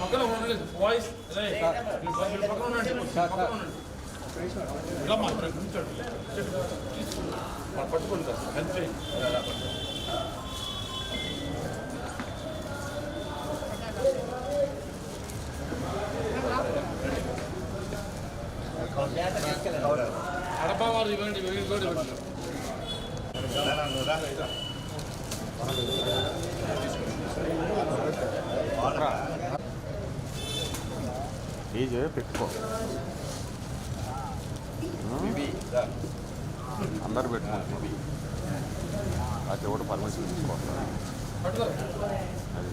పక్కన ఉండండి వాయిస్ పక్కన ఉండండి పక్కన ఉండండి పట్టుకోండి హెల్ప్ చేయండి. డీజే పెట్టుకో. అందరు పెట్టుకుంటున్నారు అది కూడా పర్మిషన్ తీసుకోవాలి పట్టుకో. అది.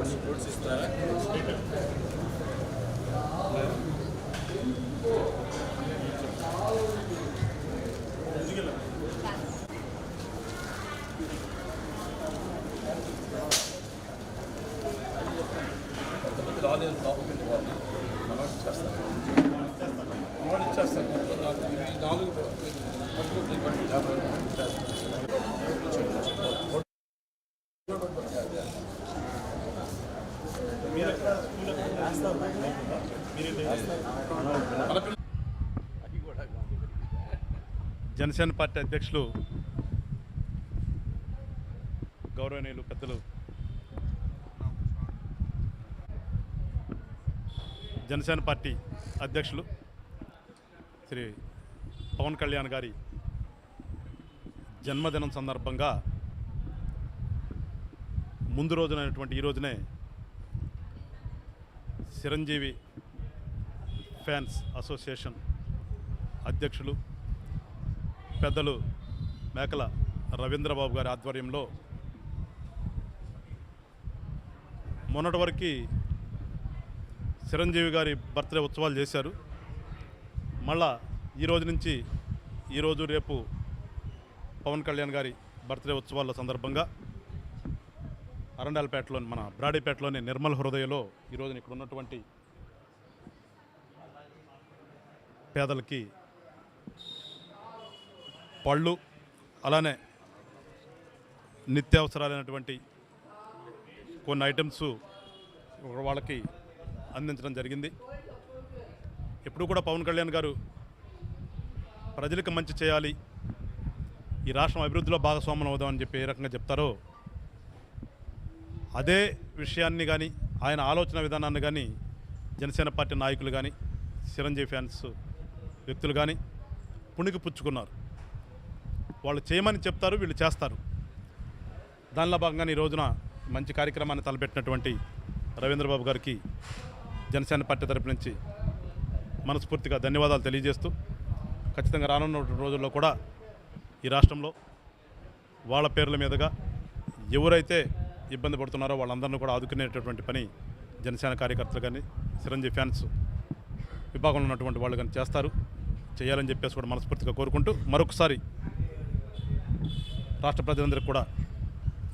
పట్టుకోండి అది హెల్ప్ చేయండి నాలుగు జనసేన పార్టీ అధ్యక్షులు గౌరవనీయులు పెద్దలు. జనసేన పార్టీ అధ్యక్షులు శ్రీ పవన్ కళ్యాణ్ గారి జన్మదినం సందర్భంగా ముందు రోజునైనటువంటి ఈ రోజునే చిరంజీవి ఫ్యాన్స్ అసోసియేషన్ అధ్యక్షులు పెద్దలు మేకల రవీంద్రబాబు గారి ఆధ్వర్యంలో మొన్నటి వరకు చిరంజీవి గారి బర్త్డే ఉత్సవాలు చేశారు. మళ్ళా ఈ రోజు నుంచి ఈరోజు రేపు పవన్ కళ్యాణ్ గారి బర్త్డే ఉత్సవాల సందర్భంగా అరండాలపేటలోని మన బ్రాడీపేటలోని నిర్మల్ హృదయలో ఈరోజు ఇక్కడ ఉన్నటువంటి పేదలకి పళ్ళు అలానే నిత్యావసరాలైనటువంటి కొన్ని ఐటమ్స్ వాళ్ళకి అందించడం జరిగింది. ఎప్పుడు కూడా పవన్ కళ్యాణ్ గారు ప్రజలకు మంచి చేయాలి ఈ రాష్ట్రం అభివృద్ధిలో భాగస్వామ్యం అవుదామని చెప్పి ఏ రకంగా చెప్తారో అదే విషయాన్ని కానీ ఆయన ఆలోచన విధానాన్ని కానీ జనసేన పార్టీ నాయకులు కానీ చిరంజీవి ఫ్యాన్స్ వ్యక్తులు కానీ పుణికి పుచ్చుకున్నారు. వాళ్ళు చేయమని చెప్తారు వీళ్ళు చేస్తారు. దానిలో భాగంగా ఈ రోజున మంచి కార్యక్రమాన్ని తలపెట్టినటువంటి రవీంద్రబాబు గారికి జనసేన పార్టీ తరపు నుంచి మనస్ఫూర్తిగా ధన్యవాదాలు తెలియజేస్తూ ఖచ్చితంగా రానున్న రోజుల్లో కూడా ఈ రాష్ట్రంలో వాళ్ళ పేర్ల మీదుగా ఎవరైతే ఇబ్బంది పడుతున్నారో వాళ్ళందరినీ కూడా ఆదుకునేటటువంటి పని జనసేన కార్యకర్తలు కానీ చిరంజీవి ఫ్యాన్స్ విభాగంలో ఉన్నటువంటి వాళ్ళు కానీ చేస్తారు. చేయాలని చెప్పేసి కూడా మనస్ఫూర్తిగా కోరుకుంటూ మరొకసారి రాష్ట్ర ప్రజలందరికీ కూడా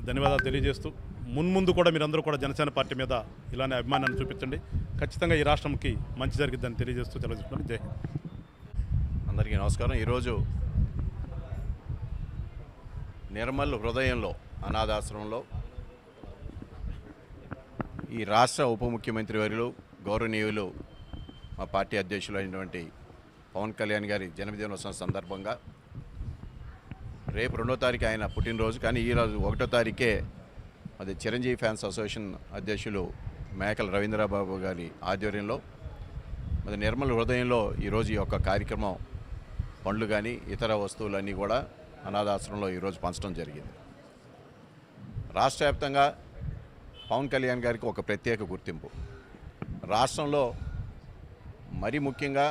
ధన్యవాదాలు తెలియజేస్తూ మున్ముందు కూడా మీరందరూ కూడా జనసేన పార్టీ మీద ఇలానే అభిమానాన్ని చూపించండి. ఖచ్చితంగా ఈ రాష్ట్రంకి మంచి జరిగిద్దని తెలియజేస్తూ తెలియజేస్తున్నాను జై అందరికీ నమస్కారం. ఈరోజు నిర్మల్ హృదయంలో అనాథాశ్రమంలో ఈ రాష్ట్ర ఉప ముఖ్యమంత్రి వర్యులు గౌరవనీయులు మా పార్టీ అధ్యక్షులు అయినటువంటి పవన్ కళ్యాణ్ గారి జన్మదినోత్సవం సందర్భంగా రేపు రెండో తారీఖు ఆయన పుట్టినరోజు కానీ ఈరోజు ఒకటో తారీఖే అది చిరంజీవి ఫ్యాన్స్ అసోసియేషన్ అధ్యక్షులు మేకల రవీంద్రబాబు గారి ఆధ్వర్యంలో మరి నిర్మల హృదయంలో ఈరోజు ఈ యొక్క కార్యక్రమం పండ్లు కానీ ఇతర వస్తువులన్నీ కూడా అనాథాశ్రమంలో ఈరోజు పంచడం జరిగింది. రాష్ట్ర వ్యాప్తంగా పవన్ కళ్యాణ్ గారికి ఒక ప్రత్యేక గుర్తింపు. రాష్ట్రంలో మరి ముఖ్యంగా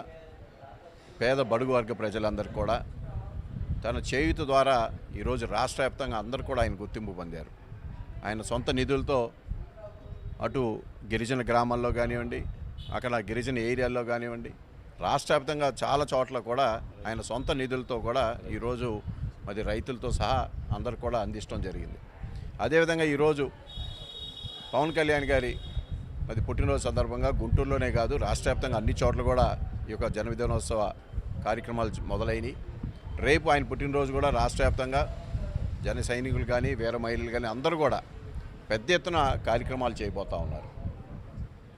పేద బడుగు వర్గ ప్రజలందరూ కూడా తన చేయుత ద్వారా ఈరోజు రాష్ట్ర వ్యాప్తంగా అందరూ కూడా ఆయన గుర్తింపు పొందారు. ఆయన సొంత నిధులతో అటు గిరిజన గ్రామాల్లో కానివ్వండి అక్కడ గిరిజన ఏరియాల్లో కానివ్వండి రాష్ట్ర వ్యాప్తంగా చాలా చోట్ల కూడా ఆయన సొంత నిధులతో కూడా ఈరోజు మరి రైతులతో సహా అందరు కూడా అందించడం జరిగింది. అదేవిధంగా ఈరోజు పవన్ కళ్యాణ్ గారి మరి పుట్టినరోజు సందర్భంగా గుంటూరులోనే కాదు రాష్ట్ర వ్యాప్తంగా అన్ని చోట్ల కూడా ఈ యొక్క జన్మదినోత్సవ కార్యక్రమాలు మొదలైనవి రేపు ఆయన పుట్టినరోజు కూడా రాష్ట్ర వ్యాప్తంగా జన సైనికులు కానీ వీర మహిళలు కానీ అందరూ కూడా పెద్ద ఎత్తున కార్యక్రమాలు చేయబోతూ ఉన్నారు.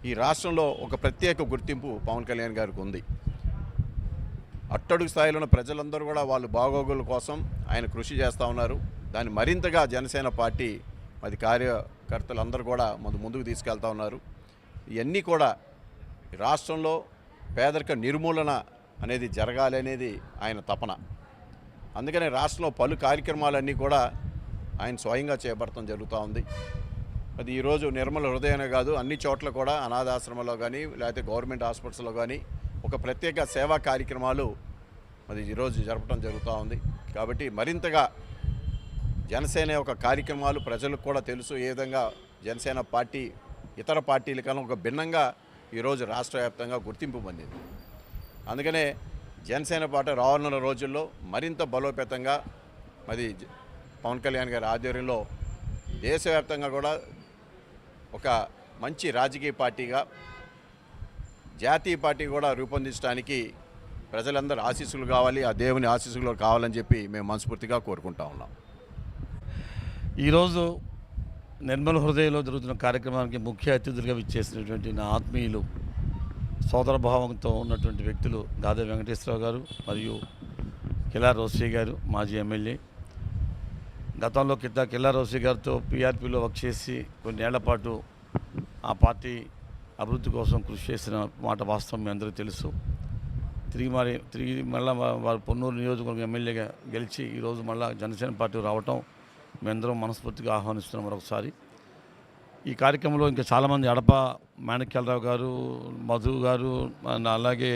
ఈ రాష్ట్రంలో ఒక ప్రత్యేక గుర్తింపు పవన్ కళ్యాణ్ గారికి ఉంది. అట్టడుగు స్థాయిలో ఉన్న ప్రజలందరూ కూడా వాళ్ళు బాగోగుల కోసం ఆయన కృషి చేస్తూ ఉన్నారు. దాన్ని మరింతగా జనసేన పార్టీ అది కార్యకర్తలందరూ కూడా ముందు ముందుకు తీసుకెళ్తా ఉన్నారు. ఇవన్నీ కూడా రాష్ట్రంలో పేదరిక నిర్మూలన అనేది జరగాలి అనేది ఆయన తపన. అందుకనే రాష్ట్రంలో పలు కార్యక్రమాలన్నీ కూడా ఆయన స్వయంగా చేపడటం జరుగుతూ ఉంది. అది ఈరోజు నిర్మల హృదయమే కాదు అన్ని చోట్ల కూడా అనాథాశ్రమంలో కానీ లేకపోతే గవర్నమెంట్ హాస్పిటల్స్లో కానీ ఒక ప్రత్యేక సేవా కార్యక్రమాలు మరి ఈరోజు జరపడం జరుగుతూ ఉంది. కాబట్టి మరింతగా జనసేన యొక్క కార్యక్రమాలు ప్రజలకు కూడా తెలుసు ఏ విధంగా జనసేన పార్టీ ఇతర పార్టీల కన్నా ఒక భిన్నంగా ఈరోజు రాష్ట్ర వ్యాప్తంగా గుర్తింపు పొందింది. అందుకనే జనసేన పార్టీ రానున్న రోజుల్లో మరింత బలోపేతంగా మరి పవన్ కళ్యాణ్ గారి ఆధ్వర్యంలో దేశవ్యాప్తంగా కూడా ఒక మంచి రాజకీయ పార్టీగా జాతీయ పార్టీ కూడా రూపొందించడానికి ప్రజలందరూ ఆశీస్సులు కావాలి ఆ దేవుని ఆశీస్సులు కావాలని చెప్పి మేము మనస్ఫూర్తిగా కోరుకుంటా ఉన్నాం. ఈరోజు నిర్మల హృదయంలో జరుగుతున్న కార్యక్రమానికి ముఖ్య అతిథులుగా విచ్చేసినటువంటి నా ఆత్మీయులు సోదరభావంతో ఉన్నటువంటి వ్యక్తులు గాదే వెంకటేశ్వరరావు గారు మరియు కిలా రోసీ గారు మాజీ ఎమ్మెల్యే. గతంలో కింద కిల్లా రోసీ గారితో పీఆర్పీలో వర్క్ చేసి కొన్నేళ్ళ పాటు ఆ పార్టీ అభివృద్ధి కోసం కృషి చేసిన మాట వాస్తవం మీ అందరికీ తెలుసు. తిరిగి మరి తిరిగి మళ్ళీ వారు పొన్నూరు నియోజకవర్గం ఎమ్మెల్యేగా గెలిచి ఈరోజు మళ్ళీ జనసేన పార్టీ రావటం మేమందరం మనస్ఫూర్తిగా ఆహ్వానిస్తున్నాం మరొకసారి. ఈ కార్యక్రమంలో ఇంకా చాలామంది అడప మాణిక్యాలరావు గారు మధు గారు అలాగే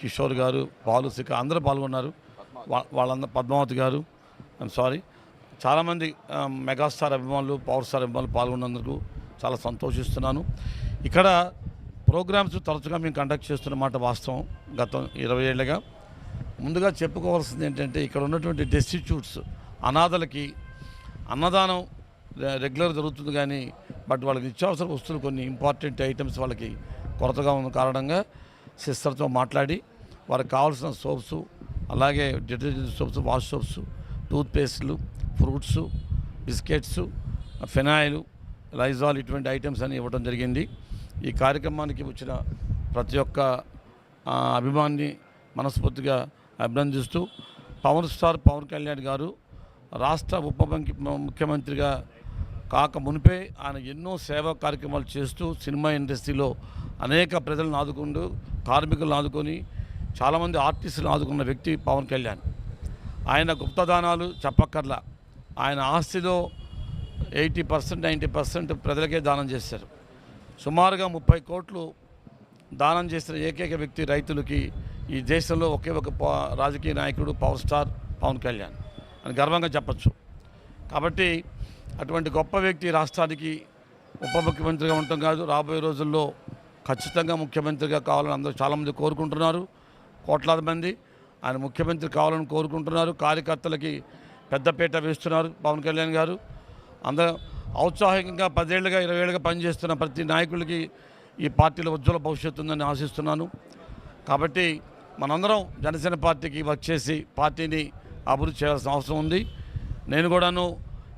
కిషోర్ గారు బాలుశిఖ అందరూ పాల్గొన్నారు. వాళ్ళందరూ పద్మావతి గారు ఐమ్ సారీ. చాలామంది మెగాస్టార్ అభిమానులు పవర్ స్టార్ అభిమానులు పాల్గొన్నందుకు చాలా సంతోషిస్తున్నాను. ఇక్కడ ప్రోగ్రామ్స్ తరచుగా మేము కండక్ట్ చేస్తున్న మాట వాస్తవం గతం ఇరవై ఏళ్ళగా. ముందుగా చెప్పుకోవాల్సింది ఏంటంటే ఇక్కడ ఉన్నటువంటి డెస్టిట్యూట్స్ అనాథలకి అన్నదానం రెగ్యులర్ జరుగుతుంది కానీ బట్ వాళ్ళకి నిత్యావసర వస్తువులు కొన్ని ఇంపార్టెంట్ ఐటమ్స్ వాళ్ళకి కొరతగా ఉన్న కారణంగా సిస్టర్తో మాట్లాడి వారికి కావాల్సిన సోప్స్ అలాగే డిటర్జెంట్ సోప్స్ వాష్ సోప్స్ టూత్పేస్ట్లు ఫ్రూట్స్ బిస్కెట్స్ ఫినాయిలు లైజాల్ ఇటువంటి ఐటమ్స్ అని ఇవ్వడం జరిగింది. ఈ కార్యక్రమానికి వచ్చిన ప్రతి ఒక్క అభిమాన్ని మనస్ఫూర్తిగా అభినందిస్తూ పవర్ స్టార్ పవన్ కళ్యాణ్ గారు రాష్ట్ర ఉప ముఖ్యమంత్రిగా కాక మునిపే ఆయన ఎన్నో సేవా కార్యక్రమాలు చేస్తూ సినిమా ఇండస్ట్రీలో అనేక ప్రజలను ఆదుకుంటూ కార్మికులను ఆదుకొని చాలామంది ఆర్టిస్టులను ఆదుకున్న వ్యక్తి పవన్ కళ్యాణ్. ఆయన గుప్తదానాలు చెప్పక్కర్లా. ఆయన ఆస్తిలో ఎయిటీ పర్సెంట్ నైంటీ పర్సెంట్ ప్రజలకే దానం చేశారు. సుమారుగా ముప్పై కోట్లు దానం చేసిన ఏకైక వ్యక్తి రైతులకి ఈ దేశంలో ఒకే ఒక ప- రాజకీయ నాయకుడు పవర్ స్టార్ పవన్ కళ్యాణ్ అని గర్వంగా చెప్పచ్చు. కాబట్టి అటువంటి గొప్ప వ్యక్తి రాష్ట్రానికి ఉప ముఖ్యమంత్రిగా ఉండటం కాదు. రాబోయే రోజుల్లో ఖచ్చితంగా ముఖ్యమంత్రిగా కావాలని అందరూ చాలామంది కోరుకుంటున్నారు. కోట్లాది మంది ఆయన ముఖ్యమంత్రి కావాలని కోరుకుంటున్నారు. కార్యకర్తలకి పెద్దపీట వేస్తున్నారు పవన్ కళ్యాణ్ గారు. అందరూ ఔత్సాహికంగా పదేళ్ళుగా ఇరవై ఏళ్ళుగా పనిచేస్తున్న ప్రతి నాయకులకి ఈ పార్టీలో ఉజ్వల భవిష్యత్తు ఉందని ఆశిస్తున్నాను. కాబట్టి మనందరం జనసేన పార్టీకి వర్క్ చేసి పార్టీని అభివృద్ధి చేయాల్సిన అవసరం ఉంది. నేను కూడాను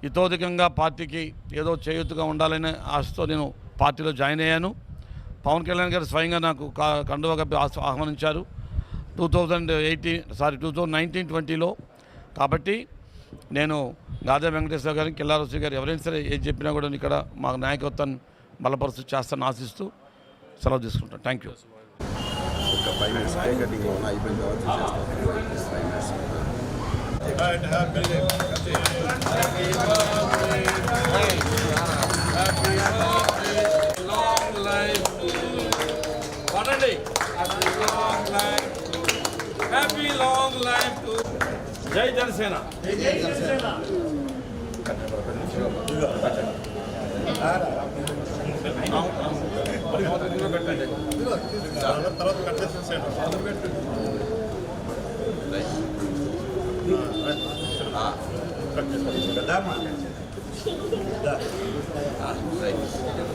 ఇతోధికంగా పార్టీకి ఏదో చేయూతుగా ఉండాలనే ఆశతో నేను పార్టీలో జాయిన్ అయ్యాను. పవన్ కళ్యాణ్ గారు స్వయంగా నాకు కా- కండువా కప్పి ఆహ్వానించారు. Two thousand eighteen sorry two thousand nineteen ట్వంటీలో. కాబట్టి నేను గాదే వెంకటేశ్వర గారిని కిల్లారోసి గారు ఎవరైనా సరే ఏది చెప్పినా కూడా ఇక్కడ మా నాయకత్వాన్ని బలపరుస్తూ చేస్తాను ఆశిస్తూ సెలవు తీసుకుంటాను. Thank you. ఒక ఫైవ్ మినిట్స్ కేక్ కటింగ్ ఉన్న అయిపోయిన తర్వాత తీసేస్తాం ああ。だま。だ。あ、はい。